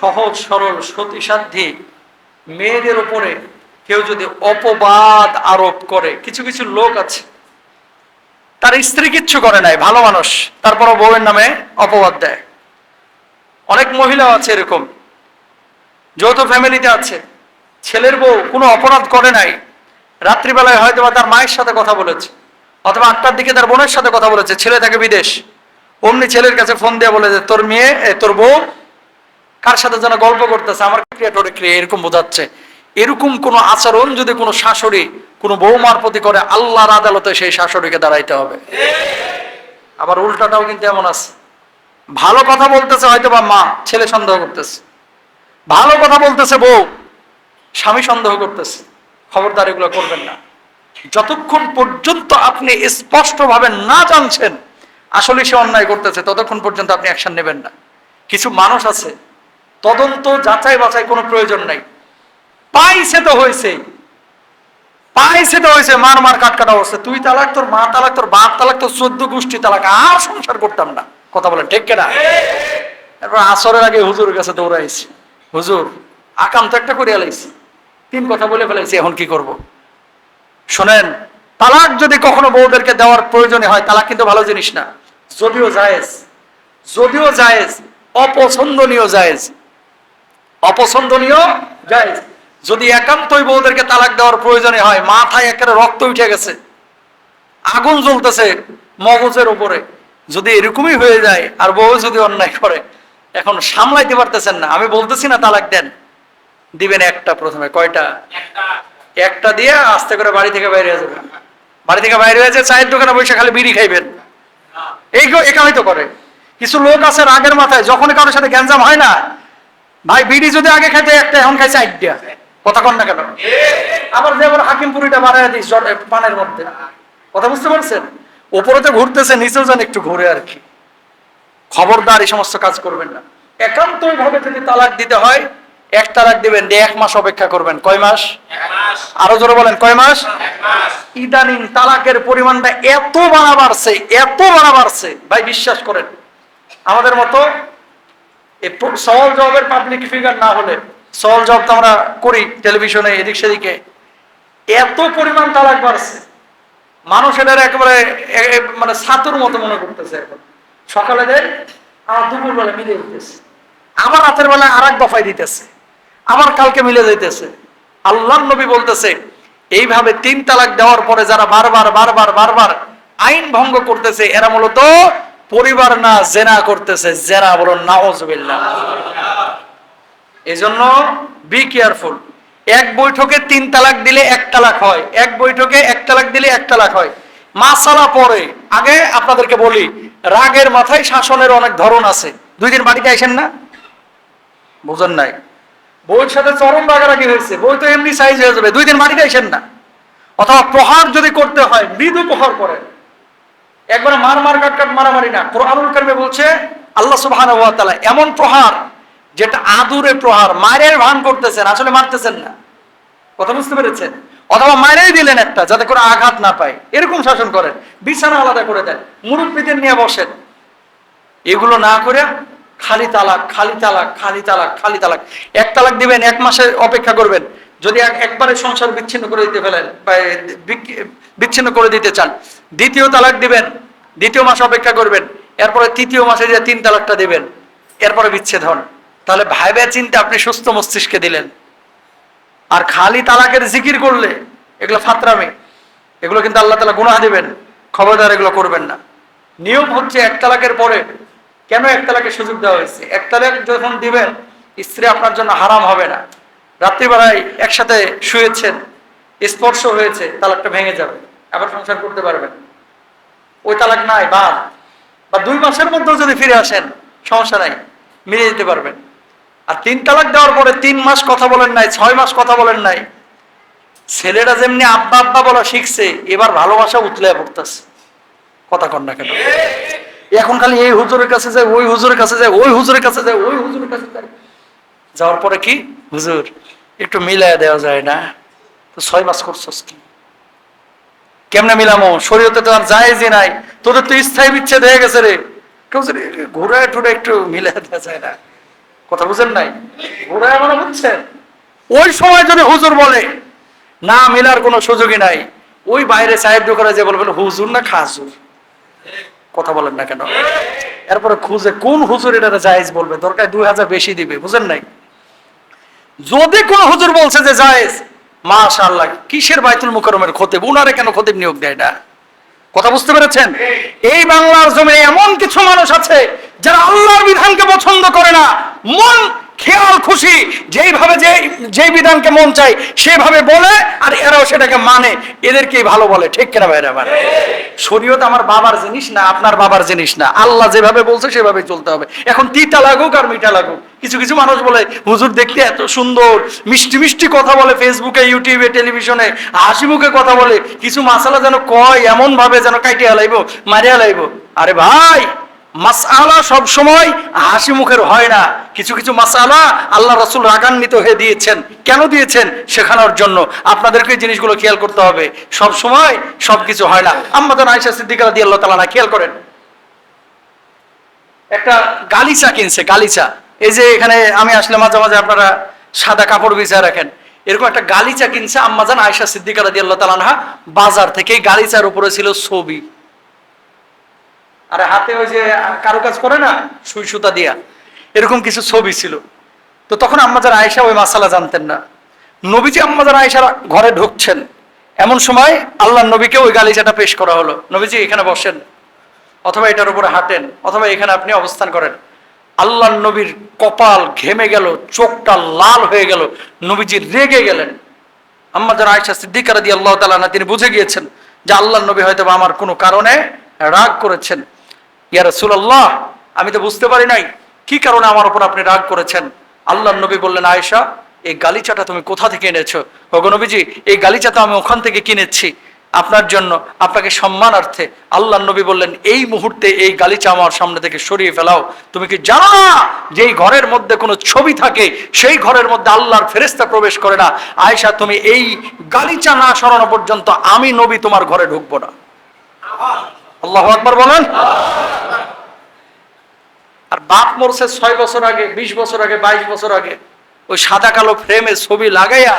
সহজ, সরল, সতীসাধ্যী, মেয়েদের উপরে কেউ যদি অপবাদ আরোপ করে, কিছু কিছু লোক আছে, তার স্ত্রী কিচ্ছু করে নাই, ভালো মানুষ, তারপরও বউয়ের নামে অপবাদ দেয়। অনেক মহিলাও আছে এরকম, যৌথ ফ্যামিলিতে আছে, ছেলের বউ কোনো অপরাধ করে নাই, রাত্রিবেলায় হয়তো তার মায়ের সাথে কথা বলেছে, অথবা আটটার দিকে তার বোনের সাথে কথা বলেছে, ছেলে থাকে বিদেশ, অমনি ছেলের কাছে ফোন দিয়ে বলে যে, তোর মেয়ে তোর বউ কার সাথে যেন গল্প করতেছে, আমার ক্রিয়া টোরে ক্রিয়া এরকম বোঝাচ্ছে। এরকম কোন আচরণ যদি কোনো শাশুড়ি কোনো বৌমার প্রতি করে, আল্লাহর আদালতে সেই শাশুড়িকে দাঁড়াইতে হবে। আবার উল্টাটাও কিন্তু এমন আছে। ভালো কথা বলতেছে হয়তো বা মা, ছেলে সন্দেহ করতেছে। ভালো কথা বলতেছে বউ, স্বামী সন্দেহ করতেছে। খবরদার এগুলো করবেন না। যতক্ষণ পর্যন্ত আপনি স্পষ্টভাবে না জানছেন, আসলে সে অন্যায় করতেছে, ততক্ষণ পর্যন্ত আপনি অ্যাকশন নেবেন না। কিছু মানুষ আছে তদন্ত, যাচাই বাছাই কোনো প্রয়োজন নাই। পাইছে তো হয়েছে পাইছে তো হয়েছে মার মার কাট কাটা অবস্থা। তুই তালাক, তোর মা তালাক, তোর বাপ তালাক, তোর চোদ্দ গোষ্ঠী তালাক, আর সংসার করতাম না। কথা বলেন, ঠিক কেনা? এরপর আসরের আগে হুজুরের কাছে দৌড়াইছি। হুজুর, আকাম তো একটা করে এলাইছি তিন কথা বলে ফেলাইছি, এখন কি করব। শোনেন, তালাক যদি কখনো বউদেরকে দেওয়ার প্রয়োজনে হয়, তালাক কিন্তু ভালো জিনিস না। যদিও জায়েজ যদিও জায়েজ, অপছন্দনীয় জায়েজ। অপছন্দনীয়? জায়েজ। যদি একান্তই বউদেরকে তালাক দেওয়ার প্রয়োজনে হয় মাথায় একেবারে রক্ত উঠে গেছে আগুন জ্বলতেছে মগজের উপরে যদি এরকমই হয়ে যায় আর বউ যদি অন্যায় করে এখন সামলাইতে পারতেছেন না আমি বলতেছি না তালাক দেন দিবেন একটা প্রথমে কয়টা? একটা। দিয়ে আস্তে করে বাড়ি থেকে বাইরে যাবেন। বাড়ি থেকে বাইরে হয়েছে চায়ের দোকানে বসে খালি বিড়ি খাইবেন। এই একাই তো করে। কিছু লোক আছে রাগের মাথায় যখন কারোর সাথে গ্যাঞ্জাম হয় না ভাই, বিড়ি যদি আগে খাইতে একটা, এখন খাইছে আইডিয়া। কথা কন না কেন? আবার যেমন হাকিমপুরিটা বাড়াই দিস পানের মধ্যে। কথা বুঝতে পারছেন? উপরে তো ঘুরতেছে, নিচেও যেন একটু ঘুরে আর কি। খবরদার, এই সমস্ত কাজ করবেন না। একান্তই ভাবে যদি তালাক দিতে হয়, এক তালাক দিবেন, দিয়ে এক মাস অপেক্ষা করবেন। কয় মাস? আরও জোরে বলেন, কয় মাস? ইদানিং তালাকের পরিমাণটা এত বাড়া বাড়ছে, এত বাড়া বাড়ছে। ভাই, বিশ্বাস করেন, আমাদের মতো সওয়াল জবের পাবলিক ফিগার না হলে, সওয়াল জব তো আমরা করি টেলিভিশনে এদিক সেদিকে। এত পরিমাণ তালাক বাড়ছে। মানুষ এটার একেবারে মানে ছাতুর মতো মনে করতেছে এখন। সকালে দেয়, আর দুপুর বেলা মিলে দিতেছে। আবার রাতের বেলা আর এক দফায় দিতেছে। আবার কালকে মিলে যাইতেছে আল্লাহ নবী বলতেছে, এইভাবে তিন তালাক দেওয়ার পরে যারা বারবার বারবার বারবার আইন ভঙ্গ করতেছে, এরা মূলত পরিবার না জেনা করতেছে, জেনা বলো নাওজবিল্লাহ। এজন্য বি কেয়ারফুল এক বৈঠকে তিন তালাক দিলে এক তালাক হয়, এক বৈঠকে এক তালাক দিলে এক তালাক হয়। মাসালা পরে, আগে আপনাদেরকে বলি, রাগের মাথায় শাসনের অনেক ধরন আছে। দুই দিন বাড়িতে আসেন না? বুঝেন নাই। বউয়ের সাথে চরম রাগারাগি হয়েছে বই তো এমনি সাইজ হয়ে যাবে, দুই দিন বাড়িতে আসেন না। অথবা প্রহার যদি করতে হয়, মৃদু প্রহার করেন। একবারে মার মার কাট কাট মারামারি না। কোরআনুল কারিমে বলছে, আল্লাহ তাআলা এমন প্রহার যেটা আদুরে প্রহার মায়ের ভান করতেছেন, আসলে মারতেছেন না। কথা বুঝতে পেরেছেন? অথবা মারেই দিলেন একটা, যাতে করে আঘাত না পায়। এরকম শাসন করেন, বিছানা আলাদা করে দেন, মুরব্বীদের নিয়ে বসেন। এগুলো না করে খালি তালাক খালি তালাক খালি তালাক খালি তালাক। এক তালাক দিবেন, এক মাসে অপেক্ষা করবেন। যদি এক- একবারে সংসার বিচ্ছিন্ন করে দিতে ফেলেন, বা বিচ্ছিন্ন করে দিতে চান, দ্বিতীয় তালাক দিবেন, দ্বিতীয় মাস অপেক্ষা করবেন, এরপরে তৃতীয় মাসে যে তিন তালাকটা দিবেন, এরপরে বিচ্ছেদ হন। তাহলে ভাইবে চিন্তা আপনি সুস্থ মস্তিষ্কে দিলেন। আর খালি তালাকের জিকির করলে, এগুলো ফাতরামি, এগুলো কিন্তু আল্লাহ তালা গুনাহ দেবেন, খবরদার এগুলো করবেন না। নিয়ম হচ্ছে এক তালাকের পরে কেন এক তালাকের সুযোগ দেওয়া হয়েছে? এক তালাক যখন দিবেন, স্ত্রী আপনার জন্য হারাম হবে না। রাত্রিবেলায় একসাথে শুয়েছেন, স্পর্শ হয়েছে, তালাকটা ভেঙে যাবে, আবার সংসার করতে পারবেন। ওই তালাক নাই, বাদ। বা দুই মাসের মধ্যেও যদি ফিরে আসেন, সমস্যা নাই মিলে যেতে পারবেন। আর তিন তালাক দেওয়ার পরে তিন মাস কথা বলেন নাই, ছয় মাস কথা বলেন নাই, ছেলেরা যেমনি আব্বা আব্বা বলা শিখছে, এবার ভালোবাসা উতলে পড়তেছে। কথা কন না কেন? এখন খালি এই হুজুরের কাছে যায় ওই হুজুরের কাছে যায় ওই হুজুরের কাছে যায় ওই হুজুরের কাছে যায় যাওয়ার পরে কি? হুজুর, একটু মিলায় দেওয়া যায় না। তো ছয় মাস করছস কি? কেমনে মিলামো? শরীয়তে তো আর যায় যে নাই। তোদের তো স্থায়ী বিচ্ছেদ হয়ে গেছে রে। কেউ যদি ঘুরে টুরে একটু মিলে দেওয়া যায় না। কথা বুঝেন নাই? ঘুরে মনে বুঝছেন? ওই সময় যদি হুজুর বলে, না, মিলার কোনো সুযোগই নাই। ওই বাইরে সাহেব করে যে বলবেন হুজুর না খাজুর? কথা বলেন না কেন? এরপরে খুঁজে কোন হুজুর এটা জায়েজ বলবে? দরকার দুই হাজার বেশি দিবে, বুঝেন নাই? যদি কোন হুজুর বলছে যে জায়েজ, মাশাআল্লাহ, কিসের বাইতুল মুকরমের খতিব? উনারে কেন খতিব নিয়োগ দেয় না? কথা বুঝতে পেরেছেন? এই বাংলার জমিনে এমন কিছু মানুষ আছে যারা আল্লাহর বিধানকে পছন্দ করে না। মন খেয়াল খুশি, যেইভাবে যে যেই বিধানকে মন চাই সেভাবে বলে আর এরাও সেটাকে মানে। এদেরকেই ভালো বলে, ঠিক কিনা ভাইরা আমার? শরীয়ত আমার বাবার জিনিস না, আপনার বাবার জিনিস না। আল্লাহ যেভাবে বলছে সেভাবে চলতে হবে। এখন তিতা লাগুক আর মিঠা লাগুক। কিছু কিছু মানুষ বলে, হুজুর দেখতে এত সুন্দর। মিষ্টি মিষ্টি কথা বলে ফেসবুকে, ইউটিউবে, টেলিভিশনে। হাসি মুখে কথা বলে। কিছু মাসালা যেন কয় এমন ভাবে যেন কাটিয়া লাইব মারিয়া লাইব আরে ভাই! মাসালা সব সময় হাসি মুখের হয় না। কিছু কিছু মাসালা আল্লাহ রসুল রাগান্বিত হয়ে দিয়েছেন। কেন দিয়েছেন? শেখানোর জন্য। আপনাদেরকে জিনিসগুলো খেয়াল করতে হবে। সব সময় সব কিছু হয় না। আম্মাদান আয়সা সিদ্দিকারা দিয়ে আল্লাহ তালা খেয়াল করেন। একটা গালিচা কিনছে, গালিচা। এই যে এখানে আমি আসলে মাঝে মাঝে আপনারা সাদা কাপড় বিছায় রাখেন। এরকম একটা গালিচা কিনছে আম্মাজান আয়সা সিদ্দিকারা দিয়ে আল্লাহ তালানহা বাজার থেকে। গালিচার উপরে ছিল ছবি। আরে হাতে ওই যে কারও কাজ করে না, সুই সুতা দিয়া, এরকম কিছু ছবি ছিল। তো তখন আম্মাজান আয়সা ওই মাসালা জানতেন না। নবীজি আম্মাজান আয়সার ঘরে ঢুকছেন। এমন সময় আল্লাহ নবীকে ওই গালিচাটা পেশ করা হলো। নবীজি, এখানে বসেন। অথবা এটার উপরে হাঁটেন, অথবা এখানে আপনি অবস্থান করেন। আল্লাহ নবীর কপাল ঘেমে গেল, চোখটা লাল হয়ে গেল, নবীজি রেগে গেলেন। আম্মাজার আয়সা সিদ্দিকারা দিয়ে আল্লাহ তালা তিনি বুঝে গিয়েছেন যে আল্লাহ নবী হয়তো আমার কোনো কারণে রাগ করেছেন। ইয়া রাসূলুল্লাহ, আমি তো বুঝতে পারি নাই। কি কারণে আমার উপর আপনি রাগ করেছেন? আল্লাহ নবী বললেন, আয়েশা, এই গালিচাটা তুমি কোথা থেকে এনেছো? ওগো নবীজি, এই গালিচা তো আমি ওখান থেকে কিনেছি আপনার জন্য, আপনাকে সম্মানার্থে। আল্লাহ নবী বললেন, এই মুহূর্তে এই গালিচা আমার সামনে থেকে সরিয়ে ফেলাও। তুমি কি জানো না যে ঘরের মধ্যে কোনো ছবি থাকে? সেই ঘরের মধ্যে আল্লাহর ফেরেস্তা প্রবেশ করে না। আয়েশা, তুমি এই গালিচা না সরানো পর্যন্ত আমি নবী তোমার ঘরে ঢুকবো না। আল্লাহ আকবর বলেন। আর বাপ মরছে ছয় বছর আগে, বিশ বছর আগে, বাইশ বছর আগে, ওই সাদা কালো ফ্রেমে ছবি লাগাইয়া